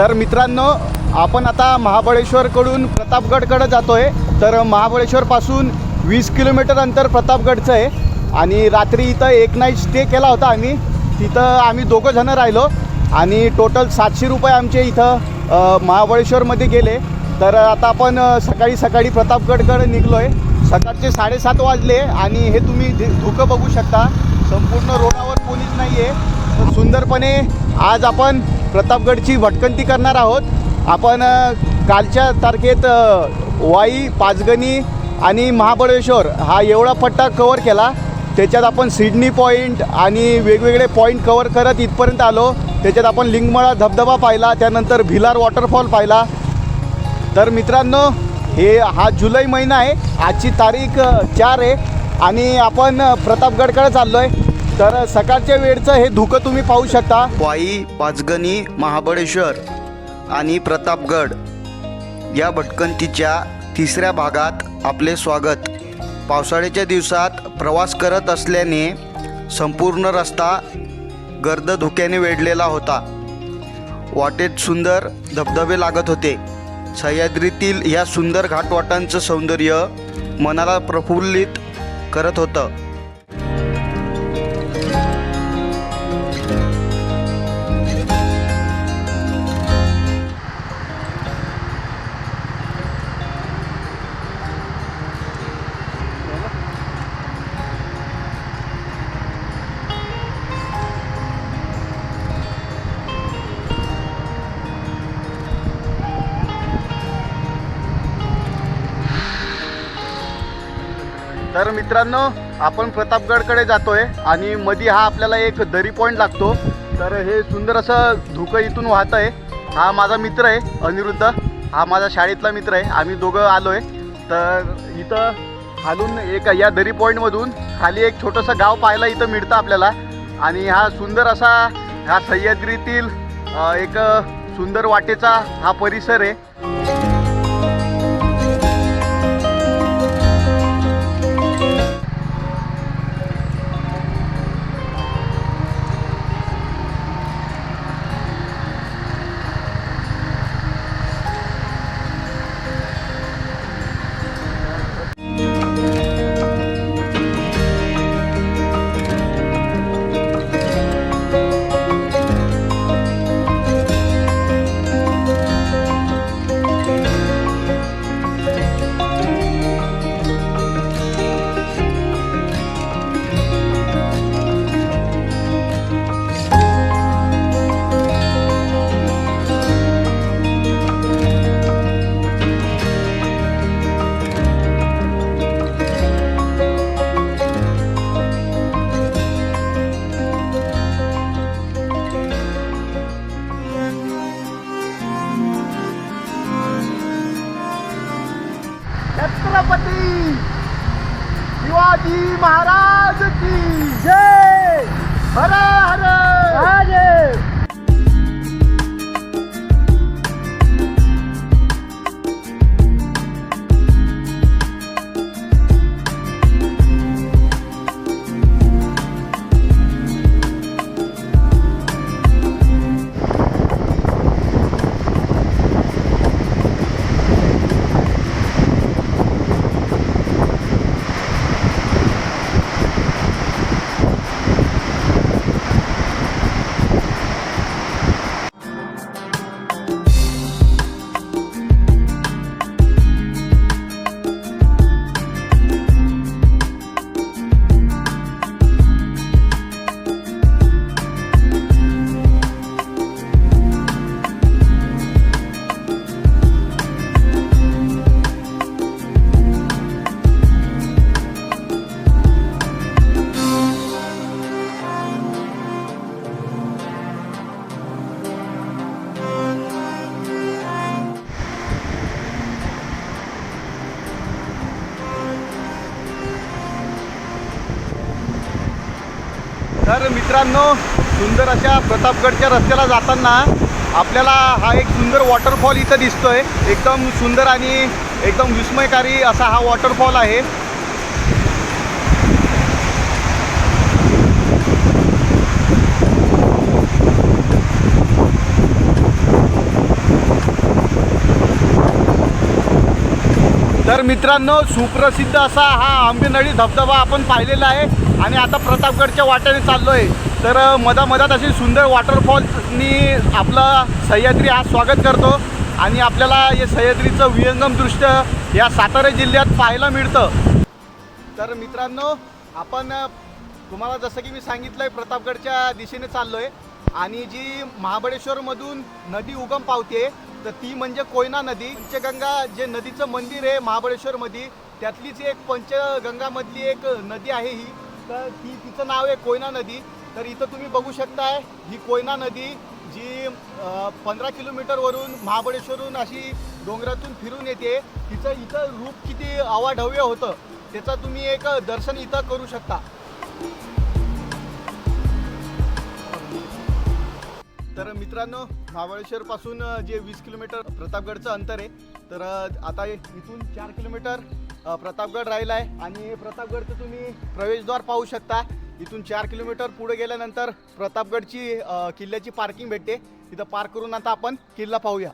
तर मित्रांनो आपण आता महाबळेश्वरकडून प्रतापगडकडे जातो आहे तर महाबळेश्वरपासून वीस किलोमीटर अंतर प्रतापगडचं आहे. आणि रात्री इथं एक नाईट स्टे केला होता आम्ही. तिथं आम्ही दोघं जणं राहिलो. आणि टोटल सातशे रुपये आमचे इथं महाबळेश्वरमध्ये गेले. तर आता आपण सकाळी सकाळी प्रतापगडकडे निघलो आहे सकाळचे साडेसात वाजले आणि हे तुम्ही धुकं बघू शकता. संपूर्ण रोडावर पोलीस नाही आहे सुंदरपणे आज आपण प्रतापगडची भटकंती करणार आहोत. आपण कालच्या तारखेत वाई पाचगणी आणि महाबळेश्वर हा एवढा पट्टा कवर केला. त्याच्यात आपण सिडनी पॉईंट आणि वेगवेगळे पॉईंट कवर करत इथपर्यंत आलो. त्याच्यात आपण लिंगमळा धबधबा पाहिला त्यानंतर भिलार वॉटरफॉल पाहिला. तर मित्रांनो हे हा जुलै महिना आहे. आजची तारीख चार आहे. आणि आपण प्रतापगडकडे चाललो आहे तर सकाळच्या वेळचं हे धुकं तुम्ही पाहू शकता. वाई पाचगणी महाबळेश्वर आणि प्रतापगड या भटकंतीच्या तिसऱ्या भागात आपले स्वागत. पावसाळ्याच्या दिवसात प्रवास करत असल्याने संपूर्ण रस्ता गर्द धुक्याने वेढलेला होता. वाटेत सुंदर धबधबे लागत होते. सह्याद्रीतील या सुंदर घाटवाटांचं सौंदर्य मनाला प्रफुल्लित करत होतं. तर मित्रांनो आपण प्रतापगडकडे जातोय आणि मध्ये हा आपल्याला एक दरी पॉईंट लागतो. तर हे सुंदर असं धुकं इथून वाहत आहे हा माझा मित्र आहे अनिरुद्ध. हा माझा शाळेतला मित्र आहे. आम्ही दोघं आलो आहे तर इथं खालून एक या दरी पॉईंटमधून खाली एक छोटंसं गाव पाहायला इथं मिळतं आपल्याला. आणि हा सुंदर असा ह्या सह्याद्रीतील एक सुंदर वाटेचा हा परिसर आहे. मित्रांनो सुंदर अशा प्रतापगडच्या रस्त्याला जाताना आपल्याला हा एक सुंदर वॉटरफॉल इथं दिसतोय. एकदम सुंदर आणि एकदम विस्मयकारी असा हा वॉटरफॉल आहे. तर मित्रांनो सुप्रसिद्ध असा हा आंबेनळी धबधबा आपण पाहिलेला आहे. आणि आता प्रतापगडच्या वाटेने चाललो आहे तर मधा मधामधात अशी सुंदर वॉटरफॉल्सनी आपलं सह्याद्री हा स्वागत करतो. आणि आपल्याला हे सह्याद्रीचं विहंगम दृश्य या सातारा जिल्ह्यात पाहायला मिळतं. तर मित्रांनो आपण तुम्हाला जसं की मी सांगितलं आहे प्रतापगडच्या दिशेने चाललो आहे आणि जी महाबळेश्वरमधून नदी उगम पावते तर ती म्हणजे कोयना नदी. पंचगंगा जे नदीचं मंदिर आहे महाबळेश्वरमध्ये त्यातलीच एक पंचगंगामधली एक नदी आहे ही. तर ती तिचं नाव आहे कोयना नदी. तर इथं तुम्ही बघू शकताय ही कोयना नदी जी पंधरा किलोमीटरवरून महाबळेश्वरून अशी डोंगरातून फिरून येते. तिचं इथं रूप किती अवाढव्य होतं त्याचं तुम्ही एक दर्शन इथं करू शकता. तर मित्रांनो महाबळेश्वरपासून जे वीस किलोमीटर प्रतापगडचं अंतर आहे तर आता इथून चार किलोमीटर प्रतापगड राहिला आहे आणि प्रतापगडचं तुम्ही प्रवेशद्वार पाहू शकता. इथून चार किलोमीटर पुढे गेल्यानंतर प्रतापगडची किल्ल्याची पार्किंग भेटते. तिथं पार्क करून आता आपण किल्ला पाहूया.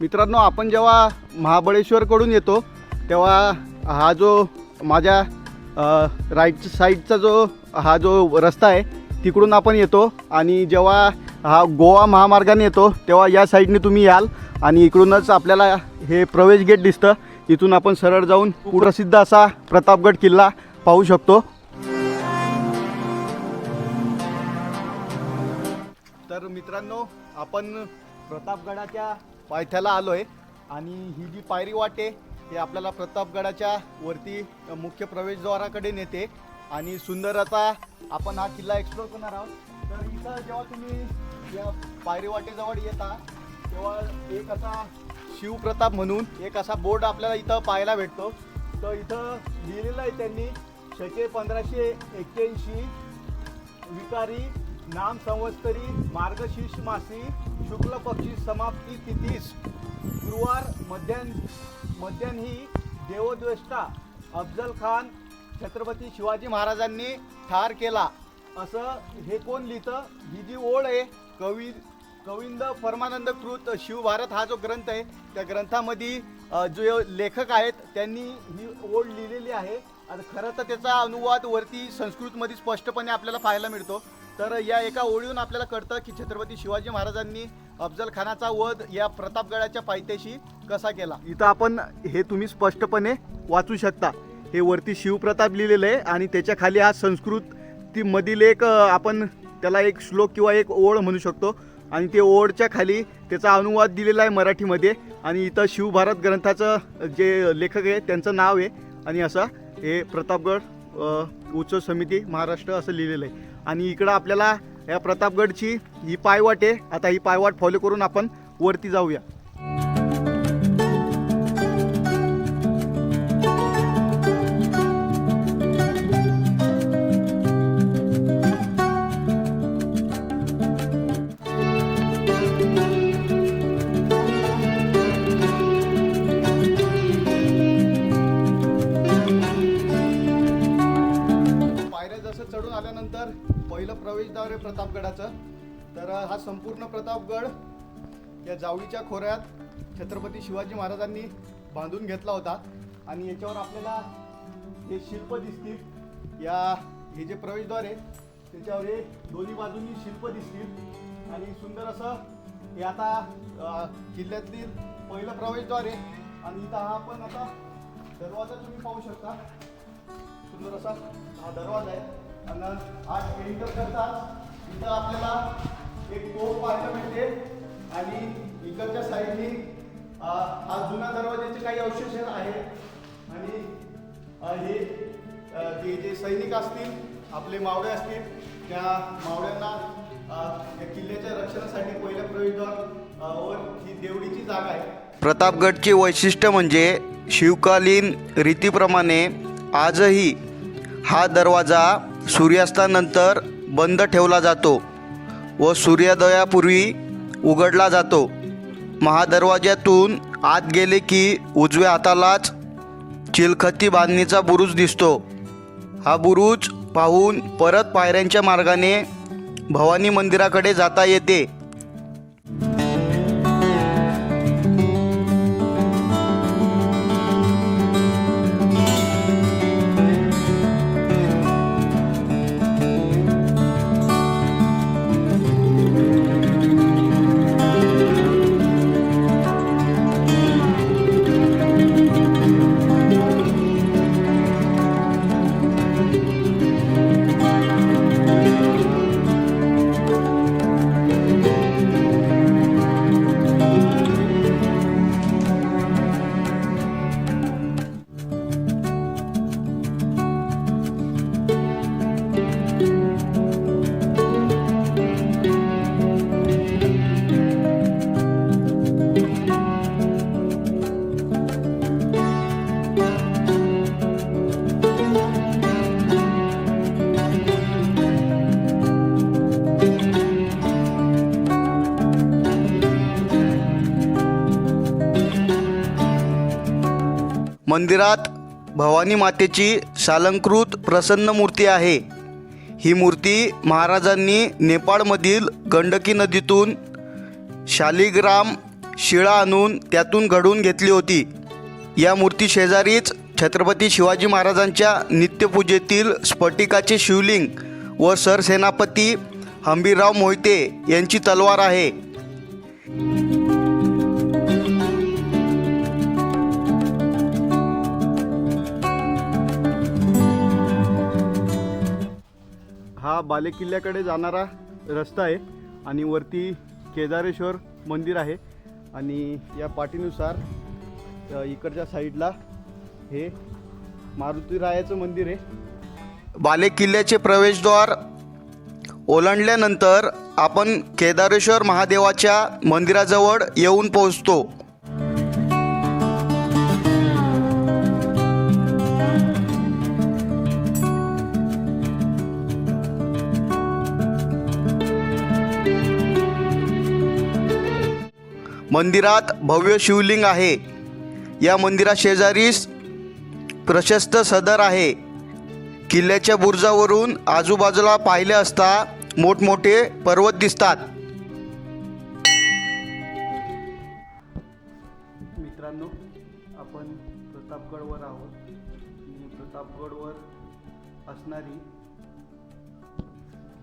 मित्रांनो आपण जेव्हा महाबळेश्वरकडून येतो तेव्हा हा जो माझ्या राईट साईडचा जो हा जो रस्ता आहे तिकडून आपण येतो आणि जेव्हा हा गोवा महामार्गाने येतो तेव्हा या साईडने तुम्ही याल आणि इकडूनच आपल्याला हे प्रवेश गेट दिसतं. इथून आपण सरळ जाऊन प्रसिद्ध असा प्रतापगड किल्ला पाहू शकतो. तर मित्रांनो आपण प्रतापगडाच्या पायथ्याला आलो आहे आणि ही जी पायरी वाटे हे आपल्याला प्रतापगडाच्या वरती मुख्य प्रवेशद्वाराकडे नेते. आणि सुंदर आता आपण हा किल्ला एक्सप्लोर करणार आहोत. तर इथं जेव्हा तुम्ही या पायरी वाटेजवळ येता तेव्हा एक असा शिवप्रताप म्हणून एक असा बोर्ड आपल्याला इथं पाहायला भेटतो. तर इथं लिहिलेलं आहे त्यांनी शके पंधराशे एक्क्याऐंशी विकारी नाम संवत्सरी मार्गशीर्ष मासी शुक्ल पक्षी समाप्ती तिथीस. गुरुवार मध्यान मध्यान्ही देवद्वेष्टा अफजल खान छत्रपती शिवाजी महाराजांनी ठार केला. असं हे कोण लिहितं? ही जी ओळ आहे. कवी कविंद परमानंद कृत शिवभारत हा जो ग्रंथ आहे त्या ग्रंथामध्ये जो लेखक आहेत त्यांनी ही ओळ लिहिलेली आहे. आणि खरं तर त्याचा अनुवाद वरती संस्कृतमध्ये स्पष्टपणे आपल्याला पाहायला मिळतो. तर या एका ओळीहून आपल्याला कळतं की छत्रपती शिवाजी महाराजांनी अफजल खानाचा वध या प्रतापगडाच्या पायथ्याशी कसा केला. इथं आपण हे तुम्ही स्पष्टपणे वाचू शकता. हे वरती शिवप्रताप लिहिलेलं आहे आणि त्याच्याखाली हा संस्कृत ती मधील एक आपण त्याला एक श्लोक किंवा एक ओळ म्हणू शकतो. आणि ते ओढच्या खाली त्याचा अनुवाद दिलेला आहे मराठीमध्ये. आणि इथं शिवभारत ग्रंथाचं जे लेखक आहे त्यांचं नाव आहे. आणि असं हे प्रतापगड उत्सव समिती महाराष्ट्र असं लिहिलेलं आहे. आणि इकडं आपल्याला या प्रतापगडची ही पायवाट आहे. आता ही पायवाट फॉलो करून आपण वरती जाऊया. पहिलं प्रवेशद्वार आहे प्रतापगडाचं. तर हा संपूर्ण प्रतापगड या जावळीच्या खोऱ्यात छत्रपती शिवाजी महाराजांनी बांधून घेतला होता. आणि याच्यावर आपल्याला हे शिल्प दिसतील. या हे जे प्रवेशद्वार आहे त्याच्यावर हे दोन्ही बाजूंनी शिल्प दिसतील. आणि सुंदर असं हे आता किल्ल्यातील पहिलं प्रवेशद्वार आहे. आणि इथं हा पण आता दरवाजा तुम्ही पाहू शकता. सुंदर असा हा दरवाजा आहे. आणि आज एंटर करतात इथं आपल्याला एक तोफ पाहायला मिळते. आणि इकडच्या साईडनी हा जुना दरवाज्याचे काही अवशेष आहे आणि हे जे जे सैनिक असतील आपले मावळे असतील त्या मावळ्यांना या किल्ल्याच्या रक्षणासाठी पहिल्या प्रवेशद्वार वर ही देवडीची जागा आहे. प्रतापगडचे वैशिष्ट्य म्हणजे शिवकालीन रीतीप्रमाणे आजही हा दरवाजा सूर्यास्तानंतर बंद ठेवला जातो व सूर्योदयापूर्वी उघडला जातो. महादरवाज्यातून आत गेले की उजव्या हातालाच चिलखती बांधणीचा बुरुज दिसतो. हा बुरुज पाहून परत पायऱ्यांच्या मार्गाने भवानी मंदिराकडे जाता येते. मंदिरात भवानी मातेची सालंकृत प्रसन्न मूर्ती आहे. ही मूर्ती महाराजांनी नेपाळमधील गंडकी नदीतून शालिग्राम शिळा आणून त्यातून घडवून घेतली होती. या मूर्ती शेजारीच छत्रपती शिवाजी महाराजांच्या नित्यपूजेतील स्फटिकाचे शिवलिंग व सरसेनापती हंबीरराव मोहिते यांची तलवार आहे. बालेकिल्ल्याकडे जाणारा रस्ता आहे आणि वरती केदारेश्वर मंदिर आहे. आणि या पाठीनुसार इकडच्या साईडला हे मारुतीरायाचं मंदिर आहे. बाले किल्ल्याचे प्रवेशद्वार ओलांडल्यानंतर आपण केदारेश्वर महादेवाच्या मंदिराजवळ येऊन पोहोचतो. मंदिरात भव्य शिवलिंग आहे. या मंदिरा शेजारीच प्रशस्त सदर आहे. किल्ल्याच्या बुरुजावरून आजूबाजूला पाहिले असता मोठमोठे पर्वत दिसतात. मित्रांनो आपण प्रतापगडवर आहोत. प्रतापगडवर असणारी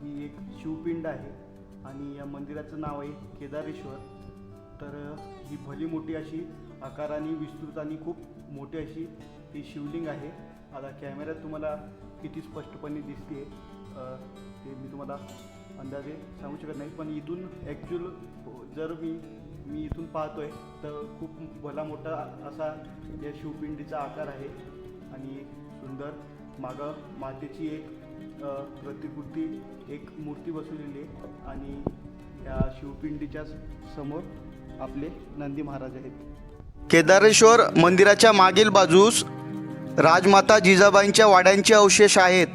ही एक शिवपिंड आहे आणि या मंदिराचं नाव आहे केदारेश्वर. तर ही भली मोठी अशी आकाराने विस्तृत आणि खूप मोठी अशी ती शिवलिंग आहे. आता कॅमेऱ्यात तुम्हाला किती स्पष्टपणे दिसते ते मी तुम्हाला अंदाजे सांगू शकत नाही. पण इथून ॲक्च्युअल जर मी मी इथून पाहतो आहे तर खूप भला मोठा असा या शिवपिंडीचा आकार आहे आणि सुंदर मागं मातेची एक प्रतिकृती एक मूर्ती बसवलेली आहे. आणि या शिवपिंडीच्या समोर आपले नंदी महाराज आहेत. केदारेश्वर मंदिराच्या मागील बाजूस राजमाता जिजाबाईंच्या वाड्यांचे अवशेष आहेत.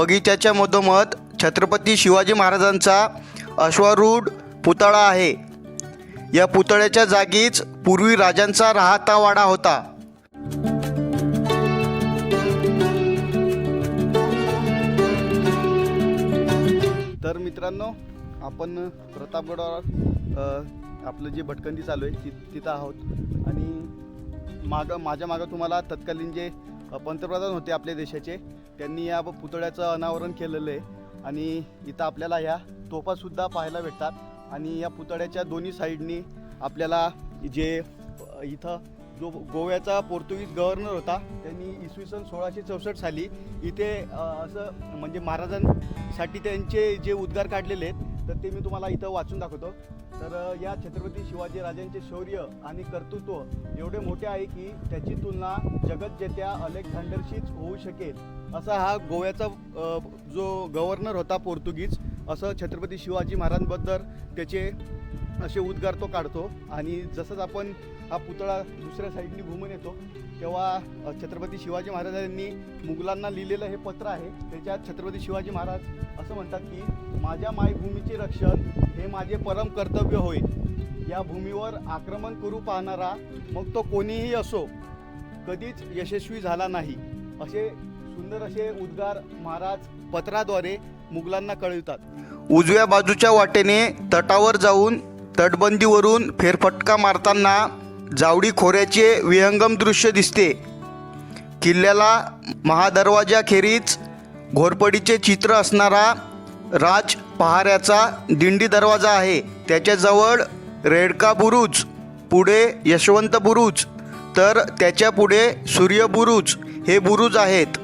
बगीच्याच्या मधोमध छत्रपती शिवाजी महाराजांचा अश्वारूढ पुतळा आहे. या पुतळ्याच्या जागीच पूर्वी राजांचा राहता वाडा होता. तर मित्रांनो आपण प्रतापगडावर आपलं जे भटकंती चालू आहे ति तिथं आहोत. आणि मागं माझ्या मागं तुम्हाला तत्कालीन जे पंतप्रधान होते आपल्या देशाचे. त्यांनी या पुतळ्याचं अनावरण केलेलं आहे. आणि इथं आपल्याला ह्या तोफासुद्धा पाहायला भेटतात. आणि या पुतळ्याच्या दोन्ही साईडनी आपल्याला जे इथं जो गोव्याचा पोर्तुगीज गव्हर्नर होता त्यांनी इसवी सन सोळाशे चौसष्ट साली इथे असं म्हणजे महाराजांसाठी त्यांचे जे उद्गार काढलेले आहेत तर ते मी तुम्हाला इथं वाचून दाखवतो. तर या छत्रपती शिवाजी राजांचे शौर्य आणि कर्तृत्व एवढे मोठे आहे की त्याची तुलना जगतजेत्या अलेक्झांडरशीच होऊ शकेल. असा हा गोव्याचा जो गव्हर्नर होता पोर्तुगीज असं छत्रपती शिवाजी महाराजांबद्दल त्याचे असे उद्गार तो काढतो. आणि जसंच आपण हा पुतळा दुसऱ्या साईडनी घुमून येतो तेव्हा छत्रपती शिवाजी महाराजांनी मुघलांना लिहिलेलं हे पत्र आहे त्याच्यात छत्रपती शिवाजी महाराज असं म्हणतात की माझ्या मायभूमीचे रक्षण हे माझे परम कर्तव्य होय या भूमीवर आक्रमण करू पाहणारा मग तो कोणीही असो कधीच यशस्वी झाला नाही. असे सुंदर असे उद्गार महाराज पत्राद्वारे मुघलांना कळवितात. उजव्या बाजूच्या वाटेने तटावर जाऊन तटबंदीवरून फेरफटका मारताना जावडी खोऱ्याचे विहंगम दृश्य दिसते. किल्ल्याला महादरवाजाखेरीज घोरपडीचे चित्र असणारा राज पहाऱ्याचा दिंडी दरवाजा आहे. त्याच्याजवळ रेडका बुरुज पुढे यशवंत बुरुज तर त्याच्या पुढे सूर्य बुरुज हे बुरुज आहेत.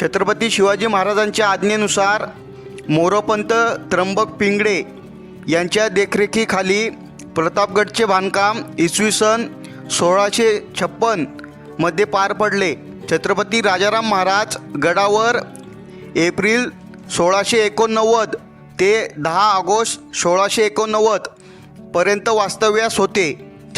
छत्रपती शिवाजी महाराजांच्या आज्ञेनुसार मोरोपंत त्र्यंबक पिंगडे यांच्या देखरेखीखाली प्रतापगडचे बांधकाम इसवी सन सोळाशे छप्पनमध्ये पार पडले. छत्रपती राजाराम महाराज गडावर एप्रिल सोळाशे एकोणनव्वद ते दहा ऑगस्ट सोळाशे एकोणनव्वद पर्यंत वास्तव्यास होते.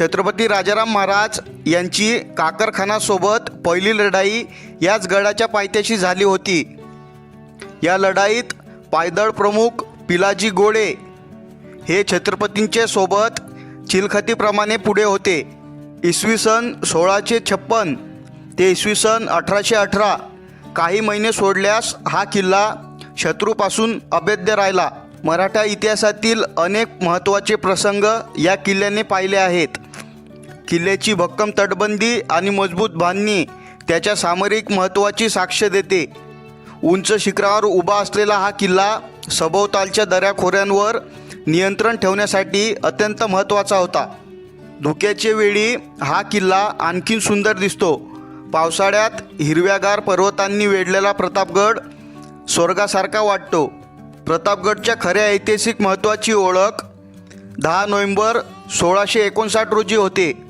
छत्रपती राजाराम महाराज यांची काकरखानासोबत पहिली लढाई याच गडाच्या पायथ्याशी झाली होती. या लढाईत पायदळ प्रमुख पिलाजी गोळे हे छत्रपतींच्या सोबत चिलखतीप्रमाणे पुढे होते. इसवी सन सोळाशे छप्पन ते इसवी सन अठराशे अठरा. काही महिने सोडल्यास हा किल्ला शत्रूपासून अभेद्य राहिला. मराठा इतिहासातील अनेक महत्त्वाचे प्रसंग या किल्ल्याने पाहिले आहेत. किल्ल्याची भक्कम तटबंदी आणि मजबूत बांधणी त्याच्या सामरिक महत्त्वाची साक्ष देते. उंच शिखरावर उभा असलेला हा किल्ला सभोवतालच्या दऱ्याखोऱ्यांवर नियंत्रण ठेवण्यासाठी अत्यंत महत्त्वाचा होता. धुक्याचे वेळी हा किल्ला आणखीन सुंदर दिसतो. पावसाळ्यात हिरव्यागार पर्वतांनी वेढलेला प्रतापगड स्वर्गासारखा वाटतो. प्रतापगडच्या खऱ्या ऐतिहासिक महत्त्वाची ओळख दहा नोव्हेंबर सोळाशे एकोणसाठ रोजी होते.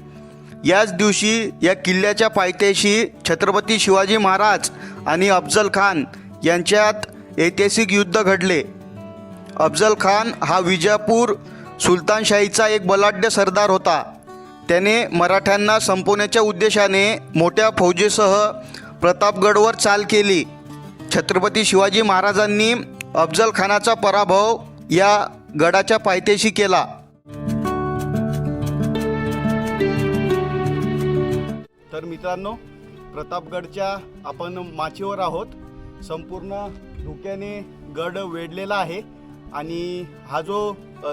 याच दिवशी या किल्ल्याच्या पायथ्याशी छत्रपती शिवाजी महाराज आणि अफजल खान यांच्यात ऐतिहासिक युद्ध घडले. अफजल खान हा विजापूर सुलतानशाहीचा एक बलाढ्य सरदार होता. त्याने मराठ्यांना संपवण्याच्या उद्देशाने मोठ्या फौजेसह प्रतापगडवर चाल केली. छत्रपती शिवाजी महाराजांनी अफजल खानाचा पराभव या गडाच्या पायथ्याशी केला. तर मित्रांनो प्रतापगडच्या आपण माचीवर आहोत. संपूर्ण धुक्याने गड वेढलेला आहे. आणि हा जो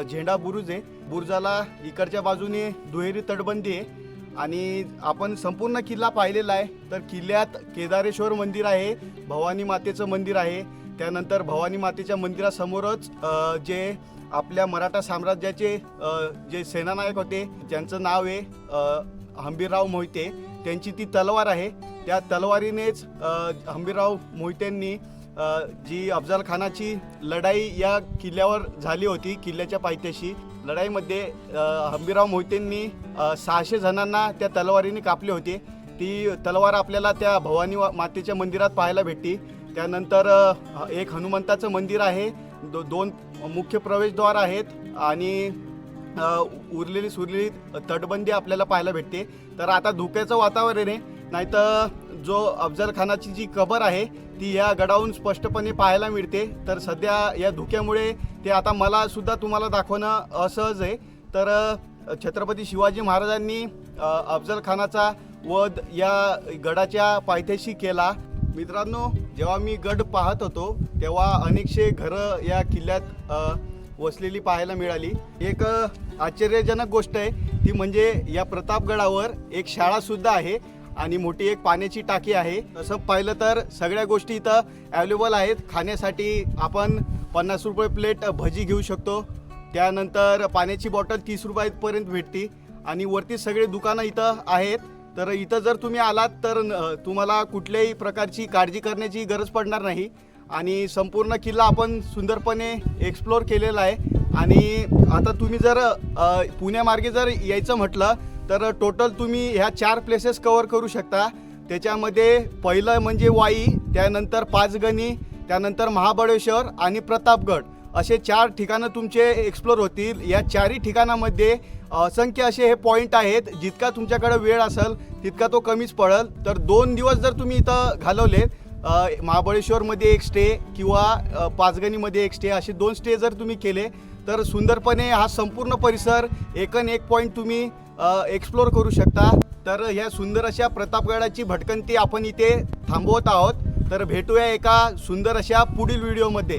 झेंडा बुरुज आहे बुरुजाला इकडच्या बाजूने दुहेरी तटबंदी आहे आणि आपण संपूर्ण किल्ला पाहिलेला आहे. तर किल्ल्यात केदारेश्वर मंदिर आहे भवानी मातेचं मंदिर आहे. त्यानंतर भवानी मातेच्या मंदिरासमोरच जे आपल्या मराठा साम्राज्याचे जे सेनानायक होते ज्यांचं नाव आहे हंबीरराव मोहिते त्यांची ती तलवार आहे. त्या तलवारीनेच हंबीरराव मोहितेंनी जी अफजल खानाची लढाई या किल्ल्यावर झाली होती किल्ल्याच्या पायथ्याशी. लढाईमध्ये हंबीराव मोहितेंनी सहाशे जणांना त्या तलवारीने कापले होते. ती तलवार आपल्याला त्या भवानी मातेच्या मंदिरात पाहायला भेटते. त्यानंतर एक हनुमंताचं मंदिर आहे. दो दोन मुख्य प्रवेशद्वार आहेत आणि उरलेली सुरलेली तटबंदी आपल्याला पाहायला भेटते. तर आता धुक्याचं वातावरण आहे. नाहीतर जो अफजल खानाची जी कबर आहे ती या गडावून स्पष्टपणे पाहायला मिळते. तर सध्या या धुक्यामुळे ते आता मला सुद्धा तुम्हाला दाखवणं असहज आहे. तर छत्रपती शिवाजी महाराजांनी अ, अफजल खानाचा वध या गडाच्या पायथ्याशी केला. मित्रांनो जेव्हा मी गड पाहत होतो तेव्हा अनेकशे घरं या किल्ल्यात वसलेली पाहायला मिळाली. एक आश्चर्यजनक गोष्ट आहे ती म्हणजे या प्रतापगडावर एक शाळासुद्धा आहे. आणि मोठी एक पाण्याची टाकी आहे. तसं पाहिलं तर सगळ्या गोष्टी इथं अवेलेबल आहेत. खाण्यासाठी आपण पन्नास रुपये प्लेट भजी घेऊ शकतो. त्यानंतर पाण्याची बॉटल तीस रुपयापर्यंत भेटते. आणि वरती सगळे दुकानं इथं आहेत. तर इथं जर तुम्ही आलात तर तुम्हाला कुठल्याही प्रकारची काळजी करण्याची गरज पडणार नाही. आणि संपूर्ण किल्ला आपण सुंदरपणे एक्सप्लोर केलेला आहे. आणि आता तुम्ही जर पुण्यामार्गे जर यायचं म्हटलं तर टोटल तुम्ही ह्या चार प्लेसेस कवर करू शकता. त्याच्यामध्ये पहिलं म्हणजे वाई त्यानंतर पाचगणी त्यानंतर महाबळेश्वर आणि प्रतापगड. असे चार ठिकाणं तुमचे एक्सप्लोर होतील. या चारही ठिकाणामध्ये असंख्य असे हे पॉईंट आहेत. जितका तुमच्याकडे वेळ असेल तितका तो कमीच पडेल. तर दोन दिवस जर तुम्ही इथं घालवले महाबळेश्वरमध्ये एक स्टे किंवा पाचगणीमध्ये एक स्टे असे दोन स्टे जर तुम्ही केले तर सुंदरपणे हा संपूर्ण परिसर एकन एक पॉईंट तुम्ही एक्सप्लोर करू शकता. तर ह्या सुंदर अशा प्रतापगडाची भटकंती आपण इथे थांबवत आहोत. तर भेटूया एका सुंदर अशा पुढील व्हिडिओमध्ये